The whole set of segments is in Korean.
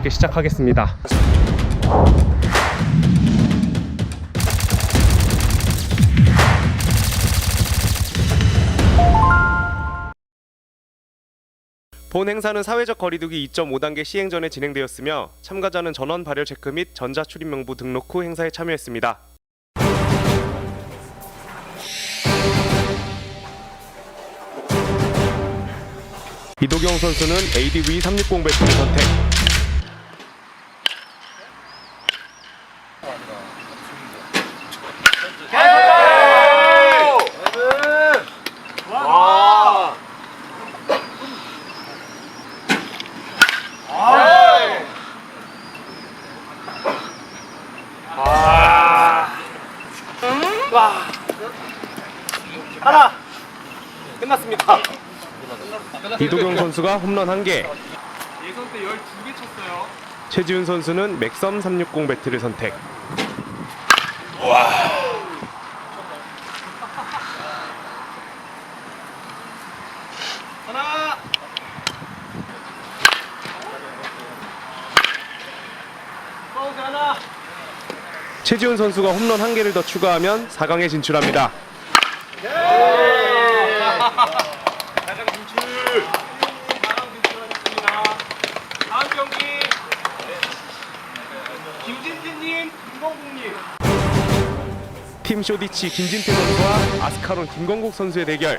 가볍게 시작하겠습니다. 본 행사는 사회적 거리두기 2.5단계 시행 전에 진행되었으며 참가자는 전원 발열 체크 및 전자 출입 명부 등록 후 행사에 참여했습니다. 이도경 선수는 ADV 360 배트를 선택. 하나 끝났습니다. 이도경 선수가 홈런 1개, 예선 때 12개 쳤어요. 최지훈 선수는 맥섬 360 배트를 선택. 하나. 파우스 하나. 최지훈 선수가 홈런 1개를 더 추가하면 4강에 진출합니다. 김진태님, 김건국님. 팀 쇼디치 김진태 선수와 아스카론 김건국 선수의 대결.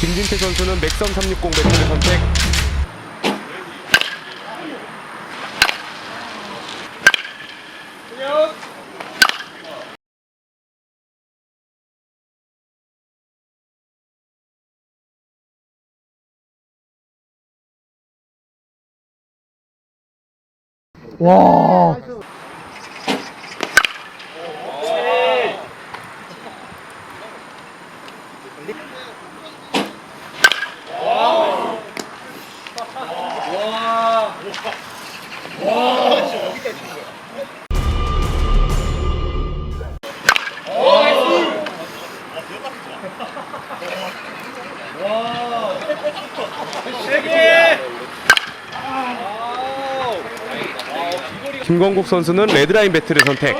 김진태 선수는 맥섬 360 배트를 선택. 와. 김건국 선수는 레드라인 배트를 선택.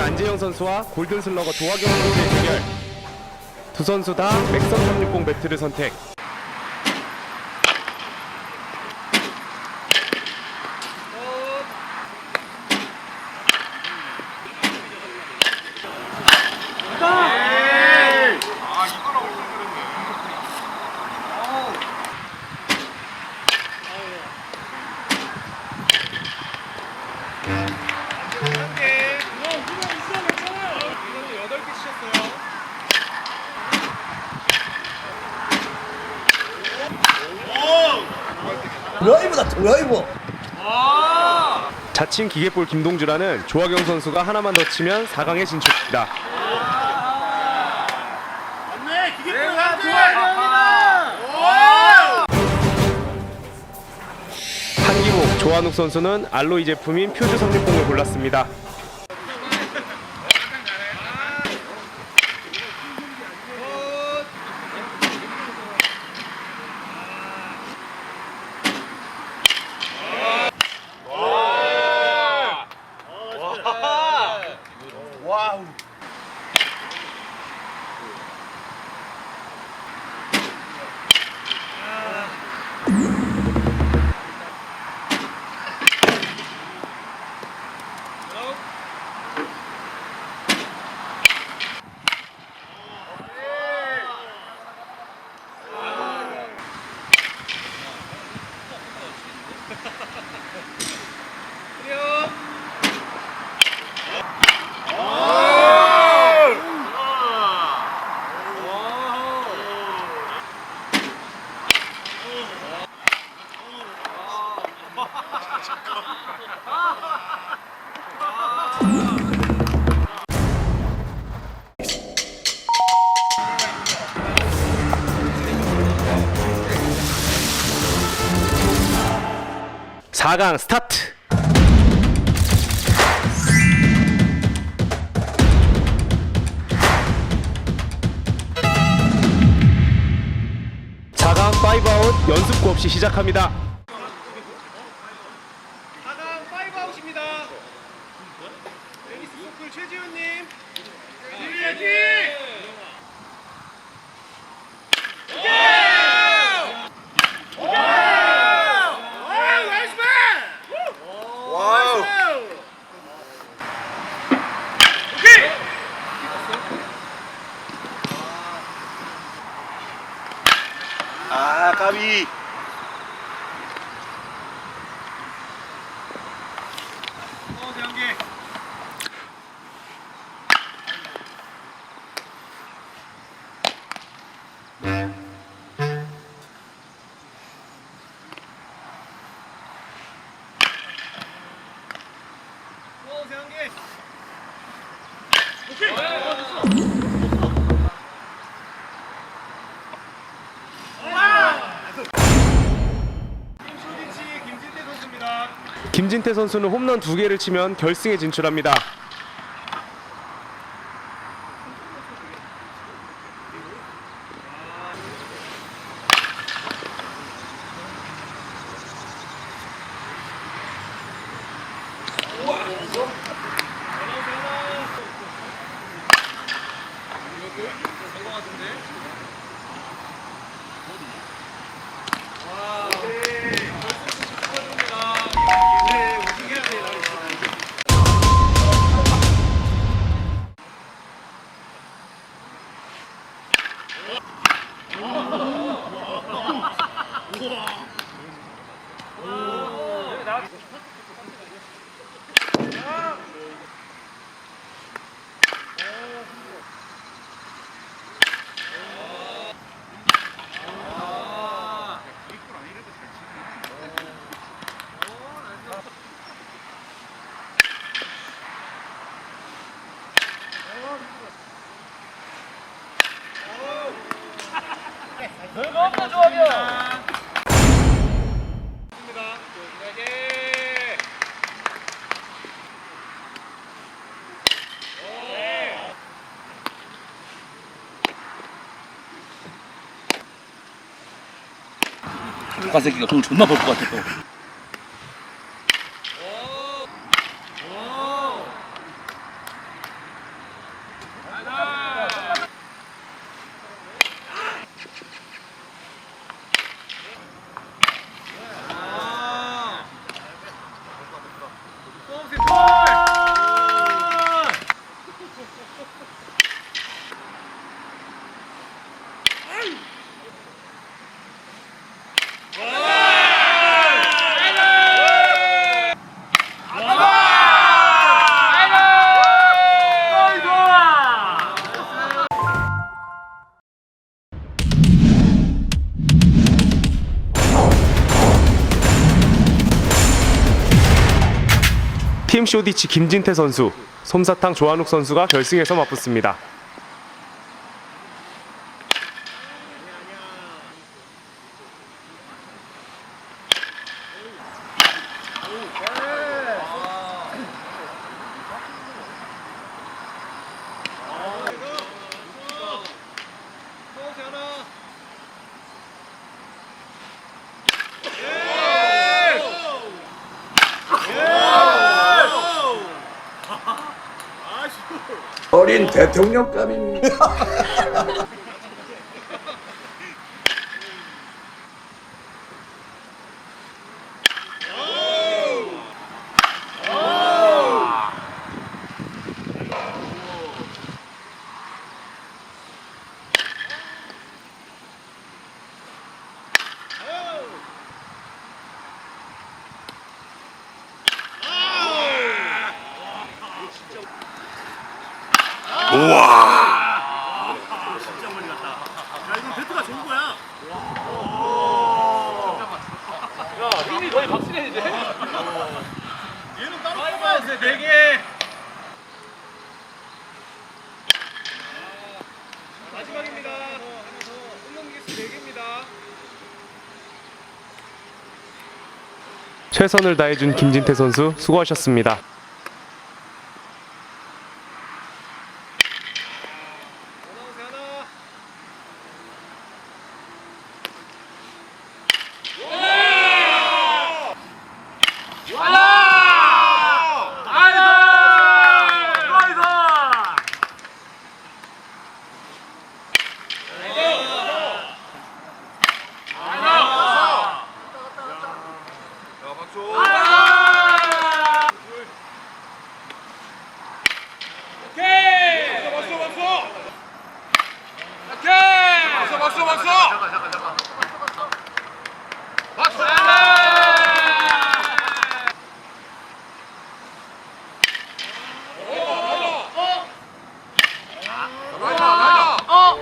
안재영 선수와 골든슬러거 조화경 선수의 대결. 두 선수 다 맥섬 360 배트를 선택. 한 개. 이거는 여덟 개 치셨어요. 드라이브다 드라이브 자칭 기계볼 김동주라는 조화경 선수가 하나만 더 치면 4강에 진출합니다. 내가 좋아합니다. 한기복 조한욱 선수는 알로이 제품인 퓨즈 360을 골랐습니다. 4강 스타트. 사강 5아웃 연습구 없이 시작합니다. 4강 파이브 아웃입니다. 테니스 소클 최지훈님. 화이팅! 와우, 나이스 백! 와우! 오케이! 아 까비 어, 대한개. 어, 대한개. 오케이. 김진태 선수는 홈런 2개를 치면 결승에 진출합니다. 조카 새끼가 돈 존나 벌것 같아 또. 팀 쇼디치 김진태 선수, 솜사탕 조한욱 선수가 결승에서 맞붙습니다. 서울시 하나. 어린 대통령감입니다. 야, 이거 배트가 좋은 거야. 힘이 거의 이제 얘는 따로 뽑아야 돼. 네 개. 마지막입니다. 최선을 다해준 김진태 선수 수고하셨습니다.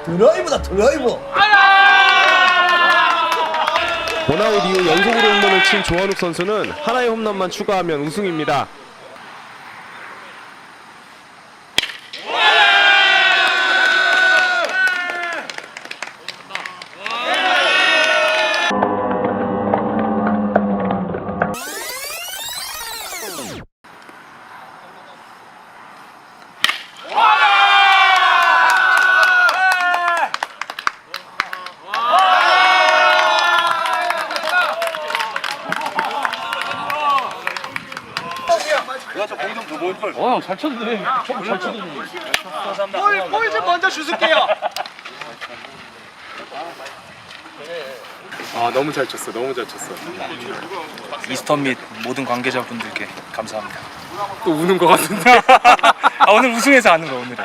드라이브다 드라이브. 원아웃 이후 연속으로 홈런을 친 조한욱 선수는 하나의 홈런만 추가하면 우승입니다. 잘 쳤네 잘 쳤네 볼좀 먼저 주실게요 아 너무 잘 쳤어, 너무 잘 쳤어. 이스터 및 모든 관계자분들께 감사합니다. 또 우는 것 같은데. 아 오늘 우승해서 하는 거 오늘은.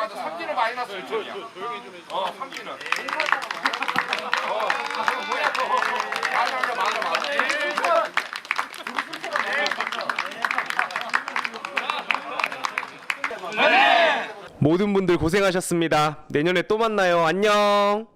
맞아. 많이 났어요 조용히 어 삼진은 어 뭐야 그거. 맞아 맞아 맞아. 맞아 모든 분들 고생하셨습니다. 내년에 또 만나요. 안녕.